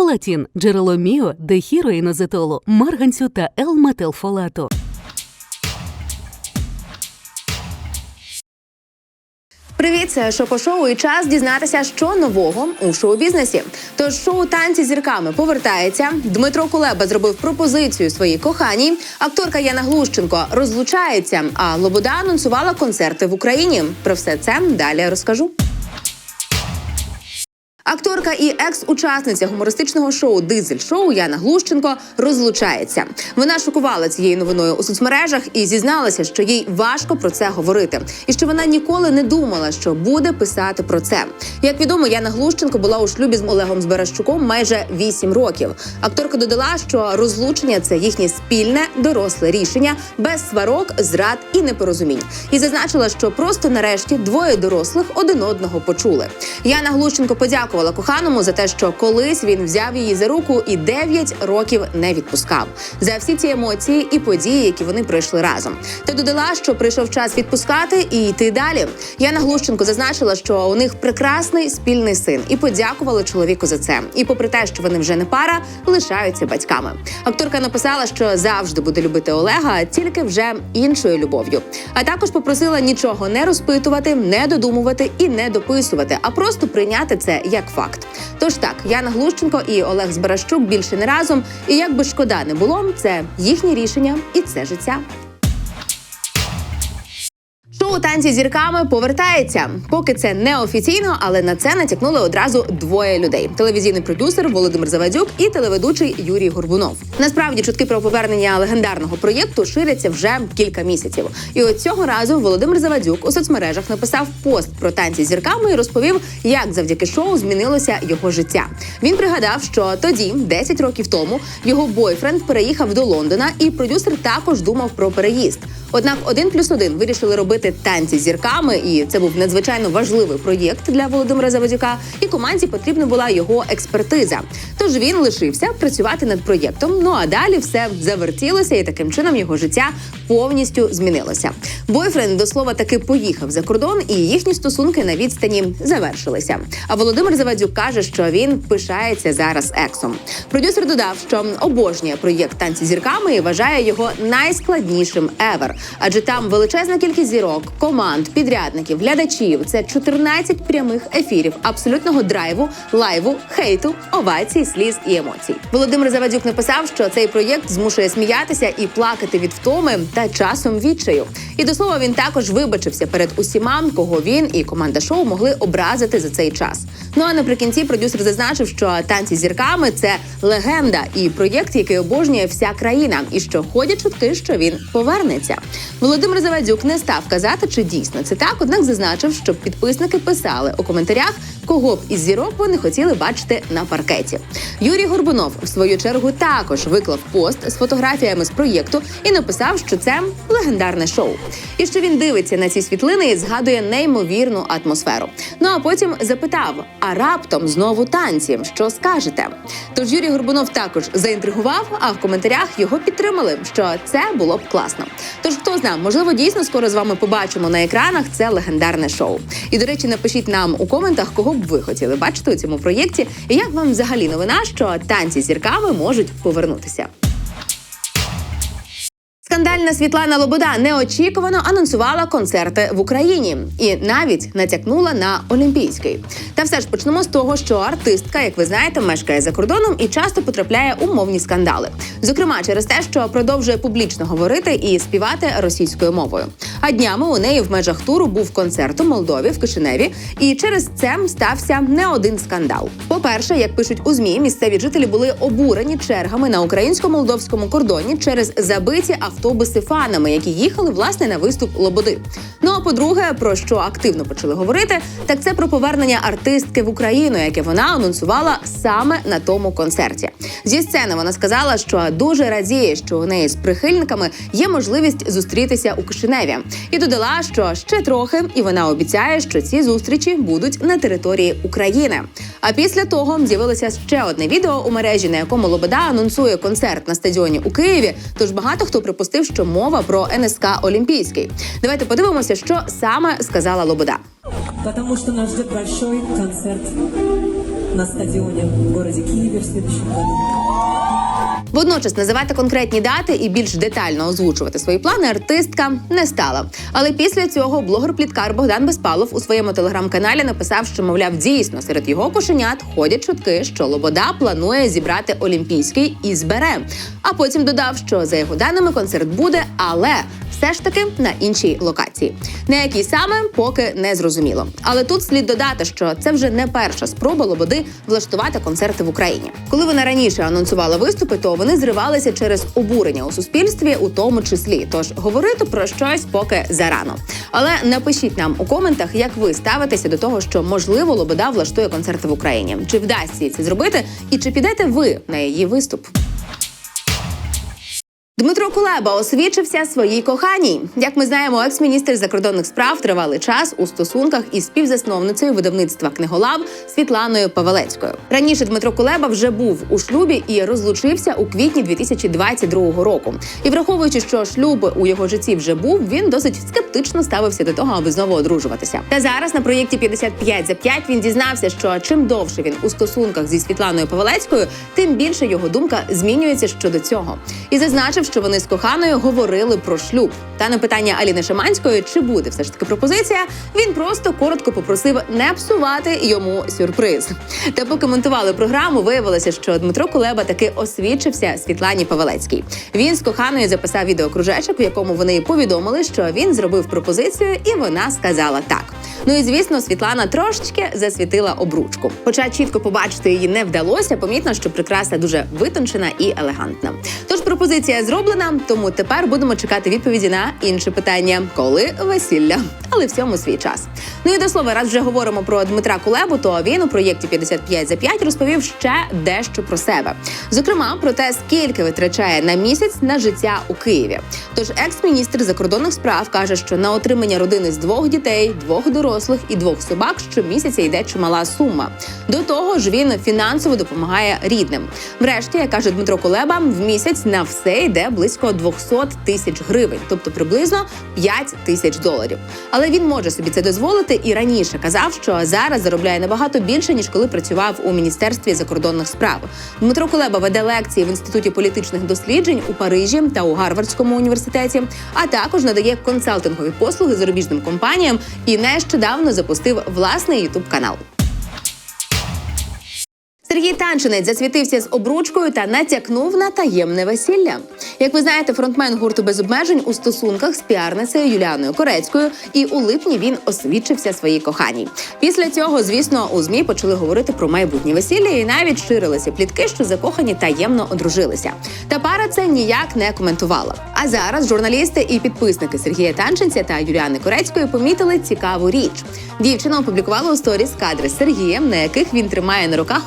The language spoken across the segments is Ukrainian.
Фолатін, джерело міо, дехіроїнозетолу, марганцю та Л-метилфолату. Привіт, це шопо-шоу і час дізнатися, що нового у шоу-бізнесі. Тож шоу танці зірками повертається. Дмитро Кулеба зробив пропозицію своїй коханій. Акторка Яна Глущенко розлучається. А Лобода анонсувала концерти в Україні. Про все це далі розкажу. Акторка і екс-учасниця гумористичного шоу Дизель шоу Яна Глущенко розлучається. Вона шокувала цією новиною у соцмережах і зізналася, що їй важко про це говорити, і що вона ніколи не думала, що буде писати про це. Як відомо, Яна Глущенко була у шлюбі з Олегом Зберащуком майже 8 років. Акторка додала, що розлучення це їхнє спільне доросле рішення без сварок, зрад і непорозумінь. І зазначила, що просто нарешті двоє дорослих один одного почули. Яна Глущенко подякувала коханому за те, що колись він взяв її за руку і 9 років не відпускав за всі ці емоції і події, які вони пройшли разом. Та додала, що прийшов час відпускати і йти далі. Яна Глущенко зазначила, що у них прекрасний спільний син, і подякувала чоловіку за це. І попри те, що вони вже не пара, лишаються батьками. Акторка написала, що завжди буде любити Олега, тільки вже іншою любов'ю. А також попросила нічого не розпитувати, не додумувати і не дописувати, а просто прийняти це як факт. Тож так, Яна Глущенко і Олег Збаращук більше не разом. І як би шкода не було, це їхнє рішення і це життя. Шоу танці зірками повертається. Поки це не офіційно, але на це натякнули одразу двоє людей: телевізійний продюсер Володимир Завадюк і телеведучий Юрій Горбунов. Насправді чутки про повернення легендарного проєкту ширяться вже кілька місяців. І от цього разу Володимир Завадюк у соцмережах написав пост про танці зірками і розповів, як завдяки шоу змінилося його життя. Він пригадав, що тоді, 10 років тому, його бойфренд переїхав до Лондона, і продюсер також думав про переїзд. Однак один плюс один вирішили робити танці з зірками, і це був надзвичайно важливий проєкт для Володимира Заводюка. І команді потрібна була його експертиза. Тож він лишився працювати над проєктом. Ну а далі все завертілося, і таким чином його життя повністю змінилося. Бойфренд до слова таки поїхав за кордон, і їхні стосунки на відстані завершилися. А Володимир Завадюк каже, що він пишається зараз ексом. Продюсер додав, що обожнює проєкт танці зірками і вважає його найскладнішим ever. Адже там величезна кількість зірок, команд, підрядників, глядачів. Це 14 прямих ефірів, абсолютного драйву, лайву, хейту, овацій, сліз і емоцій. Володимир Завадюк написав, що цей проєкт змушує сміятися і плакати від втоми та часом відчаю. І до слова він також вибачився перед усіма, кого він і команда шоу могли образити за цей час. Ну а наприкінці продюсер зазначив, що танці зірками це легенда і проєкт, який обожнює вся країна, і що ходять чутки, що він повернеться. Володимир Завадюк не став казати, чи дійсно це так, однак зазначив, щоб підписники писали у коментарях, кого б із зірок вони хотіли бачити на паркеті. Юрій Горбунов, в свою чергу, також виклав пост з фотографіями з проєкту і написав, що це легендарне шоу. І що він дивиться на ці світлини і згадує неймовірну атмосферу. Ну а потім запитав: а раптом знову танці, що скажете? Тож Юрій Горбунов також заінтригував, а в коментарях його підтримали, що це було б класно. Тож хто знає, можливо, дійсно скоро з вами побачимо на екранах це легендарне шоу. І до речі, напишіть нам у коментах, кого б ви хотіли бачити у цьому проєкті, і як вам взагалі новина, що танці зірками можуть повернутися. Скандальна Світлана Лобода неочікувано анонсувала концерти в Україні і навіть натякнула на Олімпійський. Та все ж почнемо з того, що артистка, як ви знаєте, мешкає за кордоном і часто потрапляє у мовні скандали. Зокрема, через те, що продовжує публічно говорити і співати російською мовою. А днями у неї в межах туру був концерт у Молдові в Кишиневі, і через це стався не один скандал. По-перше, як пишуть у змі, місцеві жителі були обурені чергами на українсько-молдовському кордоні через забиті автобуси фанами, які їхали власне на виступ Лободи. Ну а по-друге, про що активно почали говорити, так це про повернення артистки в Україну, яке вона анонсувала саме на тому концерті. Зі сцени вона сказала, що дуже радіє, що у неї з прихильниками є можливість зустрітися у Кишиневі, і додала, що ще трохи, і вона обіцяє, що ці зустрічі будуть на території України. А після того з'явилося ще одне відео у мережі, на якому Лобода анонсує концерт на стадіоні у Києві. Тож багато хто припустив, що мова про НСК Олімпійський. Давайте подивимося, що саме сказала Лобода. Потому что нас ждет большой концерт на стадионе в городе Киеве в следующем году. Водночас називати конкретні дати і більш детально озвучувати свої плани артистка не стала. Але після цього блогер-пліткар Богдан Безпалов у своєму телеграм-каналі написав, що мовляв, дійсно серед його кошенят ходять чутки, що Лобода планує зібрати олімпійський і збере. А потім додав, що за його даними концерт буде, але все ж таки на іншій локації. На якій саме поки не зрозуміло. Але тут слід додати, що це вже не перша спроба Лободи влаштувати концерти в Україні. Коли вона раніше анонсувала виступи, то вони зривалися через обурення у суспільстві, у тому числі. Тож говорити про щось поки зарано. Але напишіть нам у коментах, як ви ставитеся до того, що можливо Лобода влаштує концерти в Україні. Чи вдасться це зробити, і чи підете ви на її виступ? Дмитро Кулеба освічився своїй коханій. Як ми знаємо, екс-міністр закордонних справ тривалий час у стосунках із співзасновницею видавництва книголав Світланою Павелецькою. Раніше Дмитро Кулеба вже був у шлюбі і розлучився у квітні 2022 року. І враховуючи, що шлюб у його житті вже був, він досить скептично ставився до того, аби знову одружуватися. Та зараз на проєкті 55 за 5 він дізнався, що чим довше він у стосунках зі Світланою Павелецькою, тим більше його думка змінюється щодо цього. І зазначив, що вони з коханою говорили про шлюб. Та на питання Аліни Шаманської, чи буде все ж таки пропозиція, він просто коротко попросив не псувати йому сюрприз. Та поки монтували програму, виявилося, що Дмитро Кулеба таки освідчився Світлані Павелецькій. Він з коханою записав відеокружечок, в якому вони повідомили, що він зробив пропозицію, і вона сказала так. Ну і звісно, Світлана трошечки засвітила обручку. Хоча чітко побачити її не вдалося, помітно, що прикраса дуже витончена і елегантна. Тож пропозиція зроблена, тому тепер будемо чекати відповіді на інше питання: коли весілля, але всьому свій час. Ну і до слова, раз вже говоримо про Дмитра Кулебу, то він у проєкті 55 за 5 розповів ще дещо про себе. Зокрема, про те, скільки витрачає на місяць на життя у Києві. Тож екс-міністр закордонних справ каже, що на отримання родини з двох дітей, двох дорослих і двох собак щомісяця йде чимала сума. До того ж, він фінансово допомагає рідним. Врешті, як каже Дмитро Кулеба, в місяць на все йде близько 200 тисяч гривень, тобто приблизно 5 тисяч доларів. Але він може собі це дозволити і раніше казав, що зараз заробляє набагато більше ніж коли працював у міністерстві закордонних справ. Дмитро Кулеба веде лекції в інституті політичних досліджень у Парижі та у Гарвардському університеті, а також надає консалтингові послуги зарубіжним компаніям і нещодавно запустив власний ютуб канал. Сергій Танчинець засвітився з обручкою та натякнув на таємне весілля. Як ви знаєте, фронтмен гурту без обмежень у стосунках з піарницею Юліаною Корецькою, і у липні він освідчився своїй коханій. Після цього, звісно, у змі почали говорити про майбутнє весілля, і навіть ширилися плітки, що закохані таємно одружилися. Та пара це ніяк не коментувала. А зараз журналісти і підписники Сергія Танченця та Юліани Корецької помітили цікаву річ. Дівчина опублікувала у сторіс кадри з Сергієм, на яких він тримає на руках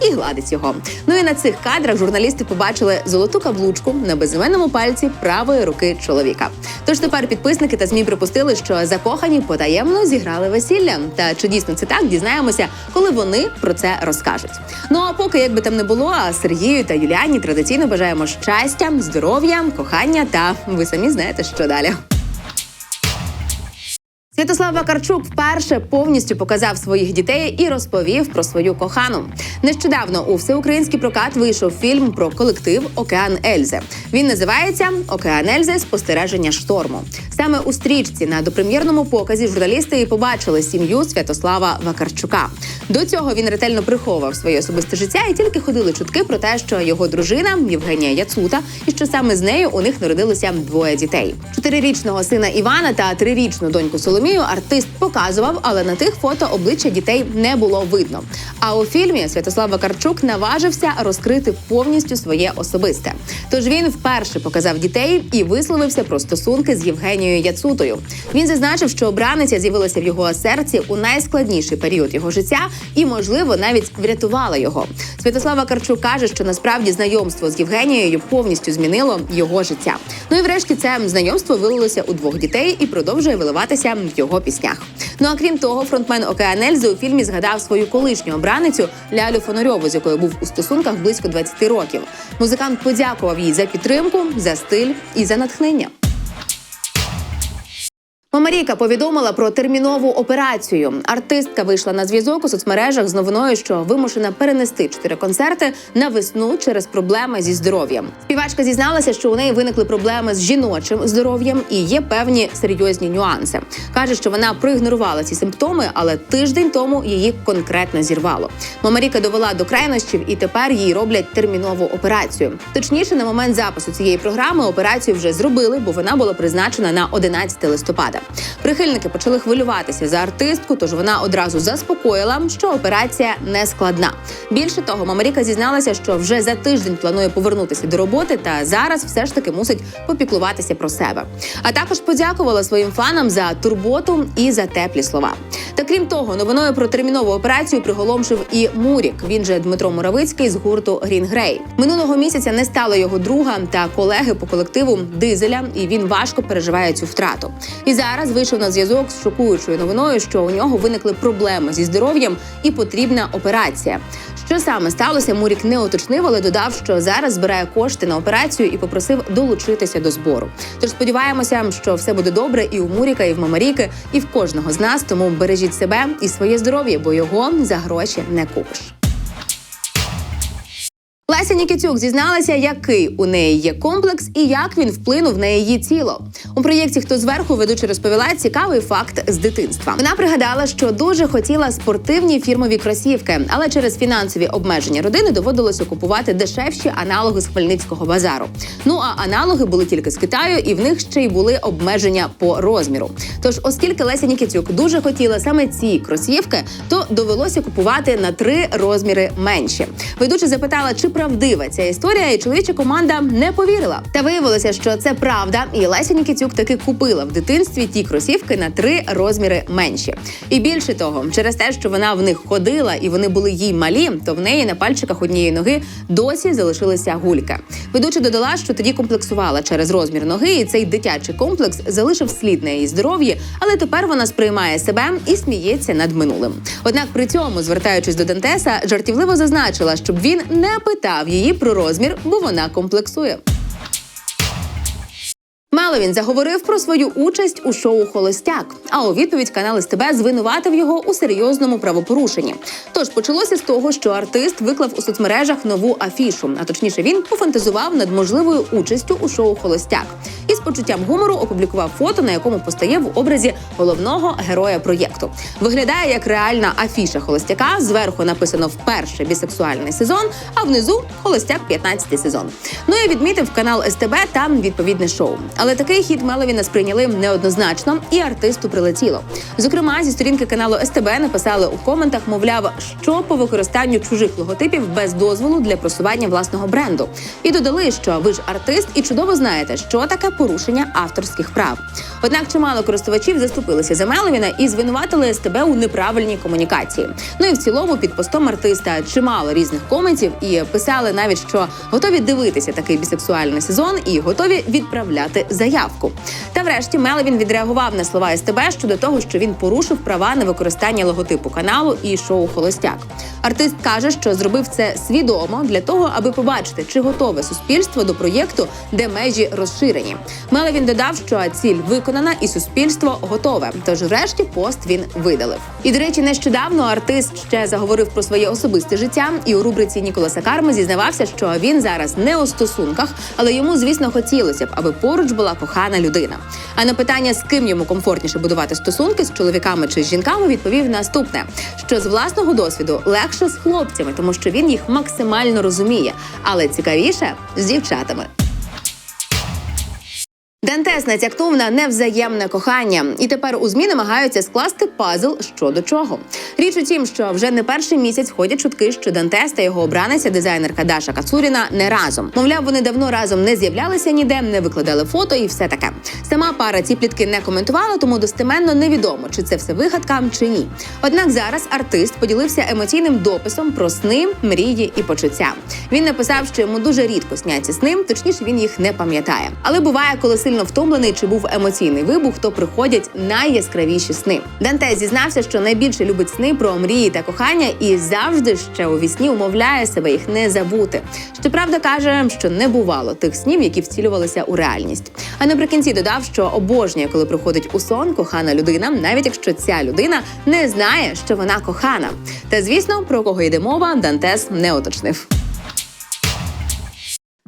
і гладить його. Ну і на цих кадрах журналісти побачили золоту каблучку на безіменному пальці правої руки чоловіка. Тож тепер підписники та змі припустили, що закохані потаємно зіграли весілля. Та чи дійсно це так, дізнаємося, коли вони про це розкажуть. Ну а поки як би там не було, а Сергію та Юліані традиційно бажаємо щастя, здоров'я, кохання та ви самі знаєте, що далі. Святослав Вакарчук вперше повністю показав своїх дітей і розповів про свою кохану. Нещодавно у всеукраїнський прокат вийшов фільм про колектив Океан Ельзи. Він називається Океан Ельзи спостереження шторму. Саме у стрічці на допрем'єрному показі журналісти і побачили сім'ю Святослава Вакарчука. До цього він ретельно приховував своє особисте життя, і тільки ходили чутки про те, що його дружина Євгенія Яцута, і що саме з нею у них народилося двоє дітей: чотирирічного сина Івана та трирічну доньку Соломію. Артист показував, але на тих фото обличчя дітей не було видно. А у фільмі Святослав Вакарчук наважився розкрити повністю своє особисте. Тож він вперше показав дітей і висловився про стосунки з Євгенією Яцутою. Він зазначив, що обраниця з'явилася в його серці у найскладніший період його життя і, можливо, навіть врятувала його. Святослав Вакарчук каже, що насправді знайомство з Євгенією повністю змінило його життя. Ну і врешті це знайомство вилилося у двох дітей і продовжує виливатися його піснях. Ну а крім того, фронтмен Океан у фільмі згадав свою колишню обраницю Лялю Фонарьову, з якою був у стосунках близько 20 років. Музикант подякував їй за підтримку, за стиль і за натхнення. Мамаріка повідомила про термінову операцію. Артистка вийшла на зв'язок у соцмережах з новиною, що вимушена перенести чотири концерти на весну через проблеми зі здоров'ям. Співачка зізналася, що у неї виникли проблеми з жіночим здоров'ям і є певні серйозні нюанси. каже, що вона проігнорувала ці симптоми, але тиждень тому її конкретно зірвало. Мамаріка довела до крайнощів, і тепер їй роблять термінову операцію. Точніше, на момент запису цієї програми операцію вже зробили, бо вона була призначена на 11 листопада. Прихильники почали хвилюватися за артистку, тож вона одразу заспокоїла, що операція не складна. Більше того, Мамаріка зізналася, що вже за тиждень планує повернутися до роботи, та зараз все ж таки мусить попіклуватися про себе. А також подякувала своїм фанам за турботу і за теплі слова. Та крім того, новиною про термінову операцію приголомшив і Мурік. Він же Дмитро Муравицький з гурту Грін Грей. Минулого місяця не стало його друга та колеги по колективу Дизеля, і він важко переживає цю втрату. І зараз вийшов на зв'язок з шокуючою новиною, що у нього виникли проблеми зі здоров'ям і потрібна операція. Що саме сталося, Мурік не уточнив, але додав, що зараз збирає кошти на операцію і попросив долучитися до збору. Тож сподіваємося, що все буде добре і у Муріка, і в Мамаріки, і в кожного з нас. Тому бережіть себе і своє здоров'я, бо його за гроші не купиш. Леся Нікітюк зізналася, який у неї є комплекс і як він вплинув на її тіло. У проєкті Хто зверху ведуча розповіла цікавий факт з дитинства. Вона пригадала, що дуже хотіла спортивні фірмові кросівки, але через фінансові обмеження родини доводилося купувати дешевші аналоги з Хмельницького базару. Ну а аналоги були тільки з Китаю, і в них ще й були обмеження по розміру. Тож, оскільки Леся Нікітюк дуже хотіла саме ці кросівки, то довелося купувати на три розміри менші. Ведуча запитала, чи правдива ця історія, і чоловіча команда не повірила. Та виявилося, що це правда, і Леся Нікітюк таки купила в дитинстві ті кросівки на три розміри менші. І більше того, через те, що вона в них ходила і вони були їй малі, то в неї на пальчиках однієї ноги досі залишилися гульки. Ведуча додала, що тоді комплексувала через розмір ноги, і цей дитячий комплекс залишив слід на її здоров'ї, але тепер вона сприймає себе і сміється над минулим. Однак при цьому, звертаючись до Дантеса, жартівливо зазначила, щоб він не питав її про розмір, бо вона комплексує. Меловін заговорив про свою участь у шоу Холостяк. А у відповідь канал СТБ звинуватив його у серйозному правопорушенні. Тож почалося з того, що артист виклав у соцмережах нову афішу, а точніше, він пофантазував над можливою участю у шоу Холостяк і з почуттям гумору опублікував фото, на якому постає в образі головного героя проєкту. Виглядає як реальна афіша холостяка. Зверху написано вперше бісексуальний сезон, а внизу холостяк 15 сезон. Ну і відмітив канал СТБ там відповідне шоу. Але такий хід Меловіна сприйняли неоднозначно, і артисту прилетіло. Зокрема, зі сторінки каналу СТБ написали у коментах, мовляв, що по використанню чужих логотипів без дозволу для просування власного бренду. І додали, що ви ж артист і чудово знаєте, що таке порушення авторських прав. Однак чимало користувачів заступилися за Меловіна і звинуватили СТБ у неправильній комунікації. Ну і в цілому під постом артиста чимало різних коментів і писали навіть, що готові дивитися такий бісексуальний сезон і готові відправляти заявку. Та врешті Меловін відреагував на слова СТБ щодо того, що він порушив права на використання логотипу каналу і шоу Холостяк. Артист каже, що зробив це свідомо для того, аби побачити, чи готове суспільство до проєкту, де межі розширені. Меловін додав, що ціль виконана і суспільство готове. Тож, врешті, пост він видалив. І до речі, нещодавно артист ще заговорив про своє особисте життя, і у рубриці Ніколаса Карми зізнавався, що він зараз не у стосунках, але йому, звісно, хотілося б, аби поруч була кохана людина. А на питання, з ким йому комфортніше будувати стосунки з чоловіками чи з жінками, відповів наступне: що з власного досвіду легше з хлопцями, тому що він їх максимально розуміє, але цікавіше з дівчатами. Дантес натякнув на невзаємне кохання, і тепер у змі намагаються скласти пазл щодо чого. Річ у тім, що вже не перший місяць ходять чутки, що Дантес та його обраниця, дизайнерка Даша Кацуріна, не разом. Мовляв, вони давно разом не з'являлися ніде, не викладали фото і все таке. Сама пара ці плітки не коментувала, тому достеменно невідомо, чи це все вигадка, чи ні. Однак зараз артист поділився емоційним дописом про сни, мрії і почуття. Він написав, що йому дуже рідко сняться сни, точніше він їх не пам'ятає. Але буває, коли сильно втомлений чи був емоційний вибух, то приходять найяскравіші сни. Данте зізнався, що найбільше любить сни про мрії та кохання, і завжди ще у вісні умовляє себе їх не забути. Щоправда, каже, що не бувало тих снів, які втілювалися у реальність. А наприкінці додав, сказав, що обожнює, коли приходить у сон кохана людина, навіть якщо ця людина не знає, що вона кохана. Та звісно, про кого йде мова, Дантес не уточнив.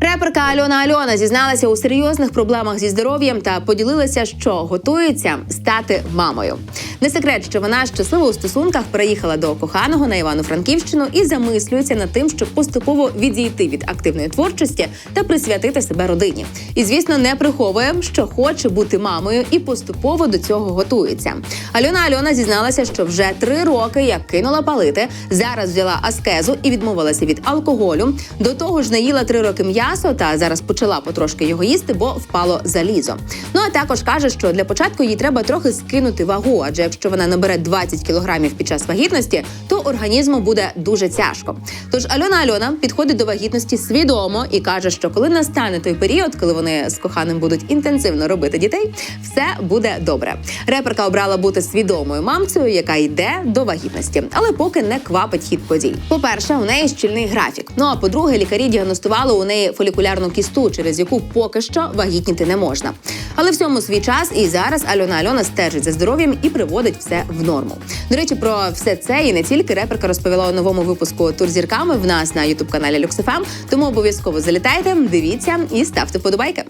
Реперка Альона Альона зізналася у серйозних проблемах зі здоров'ям та поділилася, що готується стати мамою. Не секрет, що вона щаслива у стосунках переїхала до коханого на Івано-Франківщину і замислюється над тим, щоб поступово відійти від активної творчості та присвятити себе родині. І звісно, не приховує, що хоче бути мамою і поступово до цього готується. Альона Альона зізналася, що вже три роки як кинула палити, зараз взяла аскезу і відмовилася від алкоголю. До того ж, не їла три роки м'ясо та зараз почала потрошки його їсти, бо впало залізо. Ну а також каже, що для початку їй треба трохи скинути вагу, адже якщо вона набере 20 кілограмів під час вагітності, то організму буде дуже тяжко. Тож Альона Альона підходить до вагітності свідомо і каже, що коли настане той період, коли вони з коханим будуть інтенсивно робити дітей, все буде добре. Реперка обрала бути свідомою мамцею, яка йде до вагітності, але поки не квапить хід подій. По-перше, у неї щільний графік. Ну а по-друге, лікарі діагностували у неї фолікулярну кісту, через яку поки що вагітніти не можна. Але всьому свій час і зараз Альона Альона стежить за здоров'ям і приводить все в норму. До речі, про все це і не тільки реперка розповіла у новому випуску Тур зірками в нас на ютуб каналі Люксифам. Тому обов'язково залітайте, дивіться і ставте вподобайки.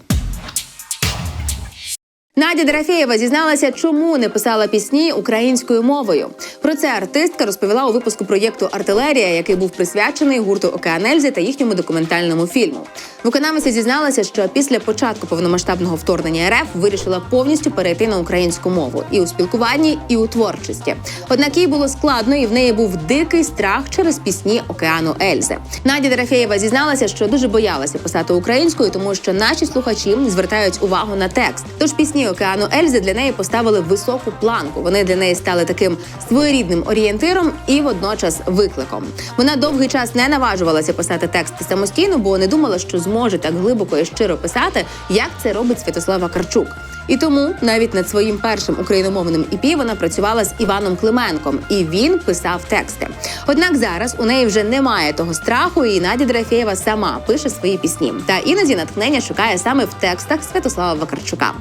Надя Дорофєєва зізналася, чому не писала пісні українською мовою. Про це артистка розповіла у випуску проєкту Артилерія, який був присвячений гурту Океан Ельзи та їхньому документальному фільму. Виконавиця зізналася, що після початку повномасштабного вторгнення РФ вирішила повністю перейти на українську мову і у спілкуванні, і у творчості. Однак їй було складно, і в неї був дикий страх через пісні океану Ельзи. Надя Дорофєєва зізналася, що дуже боялася писати українською, тому що наші слухачі звертають увагу на текст. Тож пісні океану Ельзи для неї поставили високу планку. Вони для неї стали таким своєрідним орієнтиром і водночас викликом. Вона довгий час не наважувалася писати тексти самостійно, бо не думала, що зможе так глибоко і щиро писати, як це робить Святослава Карчук. І тому навіть над своїм першим україномовним ІПі вона працювала з Іваном Клименком, і він писав тексти. Однак зараз у неї вже немає того страху, і Надя Дорофєєва сама пише свої пісні. Та іноді натхнення шукає саме в текстах Святослава Вакарчука.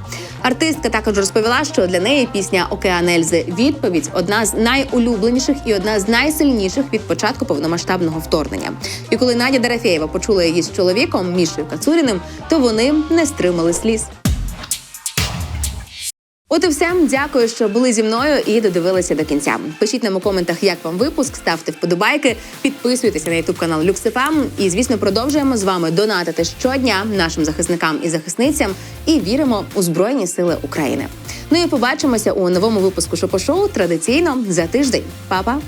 Артистка також розповіла, що для неї пісня Океан Ельзи відповідь одна з найулюбленіших і одна з найсильніших від початку повномасштабного вторгнення. І коли Надя Дорофєєва почула її з чоловіком Мішою Кацуріним, то вони не стримали сліз. От і все. Дякую, що були зі мною і додивилися до кінця. Пишіть нам у коментах, як вам випуск, ставте вподобайки, підписуйтеся на ютуб канал Люксифам. І звісно, продовжуємо з вами донатити щодня нашим захисникам і захисницям і віримо у Збройні Сили України. Ну і побачимося у новому випуску Шопо-шоу традиційно за тиждень. Па-па!